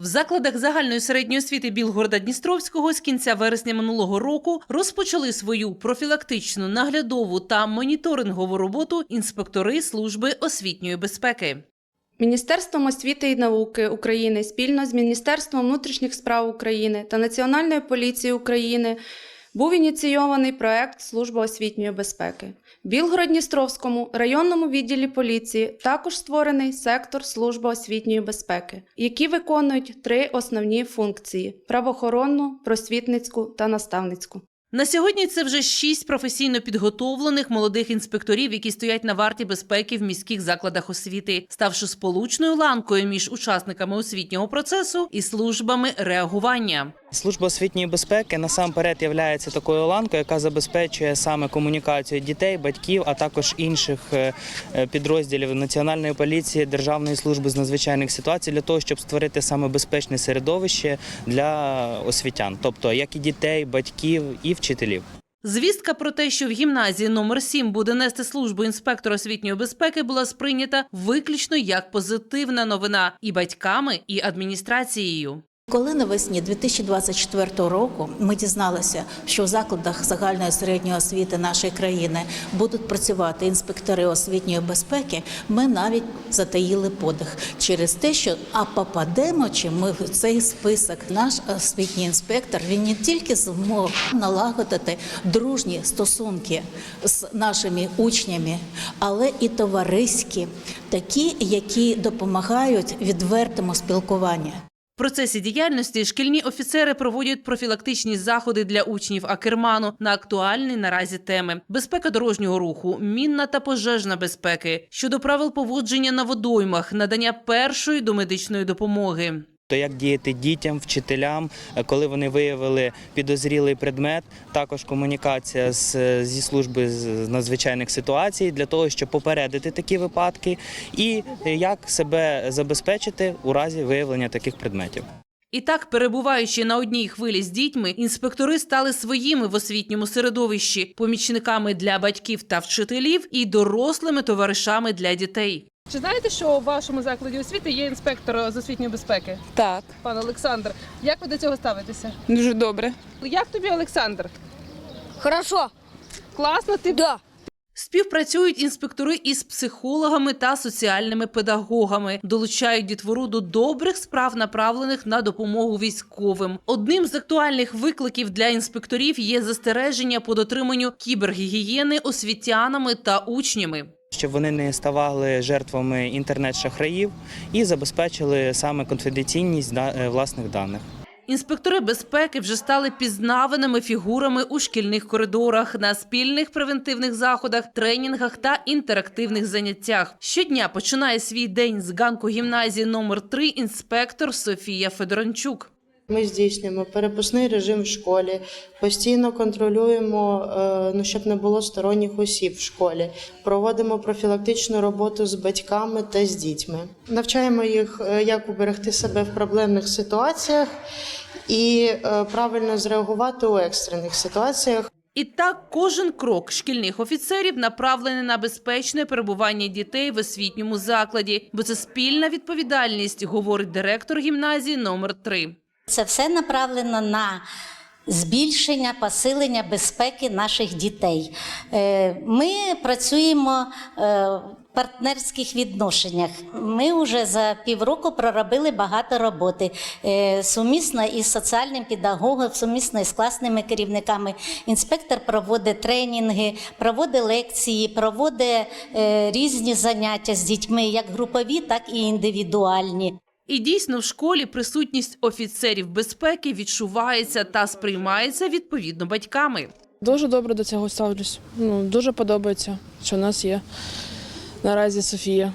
В закладах загальної середньої освіти Білгорода Дністровського з кінця вересня минулого року розпочали свою профілактичну, наглядову та моніторингову роботу інспектори служби освітньої безпеки. Міністерством освіти і науки України спільно з Міністерством внутрішніх справ України та Національною поліцією України був ініційований проект Служба освітньої безпеки. В Білгород-Дністровському районному відділі поліції також створений сектор Служба освітньої безпеки, які виконують три основні функції: правоохоронну, просвітницьку та наставницьку. На сьогодні це вже шість професійно підготовлених молодих інспекторів, які стоять на варті безпеки в міських закладах освіти, ставши сполучною ланкою між учасниками освітнього процесу і службами реагування. Служба освітньої безпеки насамперед є такою ланкою, яка забезпечує саме комунікацію дітей, батьків, а також інших е, е, підрозділів Національної поліції, Державної служби з надзвичайних ситуацій для того, щоб створити саме безпечне середовище для освітян, тобто як і дітей, батьків і вчителів. Звістка про те, що в гімназії номер 7 буде нести службу інспектора освітньої безпеки, була сприйнята виключно як позитивна новина і батьками, і адміністрацією. Коли навесні 2024 року ми дізналися, що в закладах загальної середньої освіти нашої країни будуть працювати інспектори освітньої безпеки, ми навіть затаїли подих через те, що а попадемо чи ми в цей список. Наш освітній інспектор він не тільки змог налагодити дружні стосунки з нашими учнями, але і товариські, такі, які допомагають відвертому спілкуванню. В процесі діяльності шкільні офіцери проводять профілактичні заходи для учнів Акерману на актуальні наразі теми: безпека дорожнього руху, мінна та пожежна безпеки щодо правил поводження на водоймах, надання першої домедичної допомоги. То як діяти дітям, вчителям, е, коли вони виявили підозрілий предмет, також комунікація з, зі служби з надзвичайних ситуацій для того, щоб попередити такі випадки, і е, як себе забезпечити у разі виявлення таких предметів. І так, перебуваючи на одній хвилі з дітьми, інспектори стали своїми в освітньому середовищі, помічниками для батьків та вчителів і дорослими товаришами для дітей. Чи знаєте, що у вашому закладі освіти є інспектор з освітньої безпеки, Так, пан Олександр? Як ви до цього ставитеся? дуже добре. Як тобі, Олександр? Хорошо, Класно, ти да. Співпрацюють інспектори із психологами та соціальними педагогами, долучають дітвору до добрих справ, направлених на допомогу військовим. Одним з актуальних викликів для інспекторів є застереження по дотриманню кібергігієни освітянами та учнями. Щоб вони не ставали жертвами інтернет-шахраїв і забезпечили саме конфіденційність е, власних даних. Інспектори безпеки вже стали пізнаваними фігурами у шкільних коридорах на спільних превентивних заходах, тренінгах та інтерактивних заняттях. Щодня починає свій день з ганку гімназії номер 3 інспектор Софія Федоранчук. Ми здійснюємо перепускний режим в школі, постійно контролюємо, е, ну щоб не було сторонніх осіб в школі. Проводимо профілактичну роботу з батьками та з дітьми. Навчаємо їх, е, як уберегти себе в проблемних ситуаціях і е, правильно зреагувати у екстрених ситуаціях. І так кожен крок шкільних офіцерів направлений на безпечне перебування дітей в освітньому закладі, бо це спільна відповідальність, говорить директор гімназії номер 3 Це все направлено на збільшення, посилення безпеки наших дітей. Е, Ми працюємо е, в партнерських відношеннях. Ми вже за півроку проробили багато роботи е, сумісно із соціальним педагогом, сумісно із класними керівниками. Інспектор проводить тренінги, проводить лекції, проводить різні заняття з дітьми, як групові, так і індивідуальні. І дійсно в школі присутність офіцерів безпеки відчувається та сприймається відповідно батьками. Дуже добре до цього ставлюсь. Ну, дуже подобається, що в нас є наразі Софія.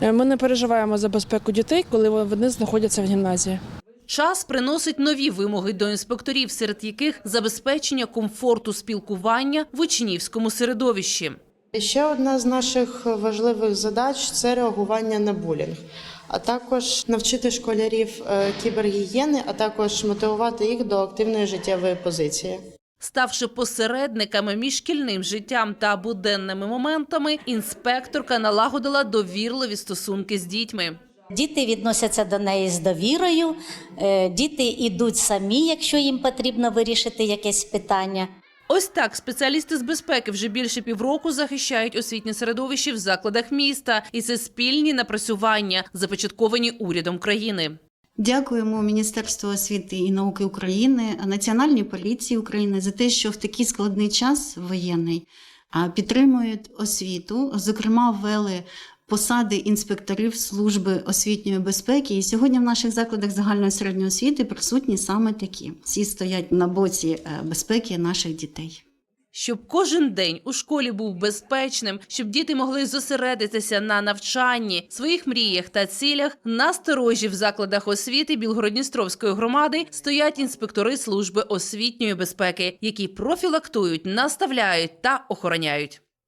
Е, Ми не переживаємо за безпеку дітей, коли вони знаходяться в гімназії. Час приносить нові вимоги до інспекторів, серед яких забезпечення комфорту спілкування в учнівському середовищі. Ще одна з наших важливих задач це реагування на булінг, а також навчити школярів е, кібергігієни, а також мотивувати їх до активної життєвої позиції. Ставши посередниками між шкільним життям та буденними моментами, інспекторка налагодила довірливі стосунки з дітьми. Діти відносяться до неї з довірою, е, діти йдуть самі, якщо їм потрібно вирішити якесь питання. Ось так спеціалісти з безпеки вже більше півроку захищають освітнє середовище в закладах міста, і це спільні напрацювання, започатковані урядом країни. Дякуємо Міністерству освіти і науки України, Національній поліції України за те, що в такий складний час воєнний підтримують освіту. Зокрема, ввели посади інспекторів служби освітньої безпеки. І сьогодні в наших закладах загальної середньої освіти присутні саме такі. Всі стоять на боці е, безпеки наших дітей. Щоб кожен день у школі був безпечним, щоб діти могли зосередитися на навчанні, своїх мріях та цілях, на сторожі в закладах освіти Білгородністровської громади стоять інспектори служби освітньої безпеки, які профілактують, наставляють та охороняють.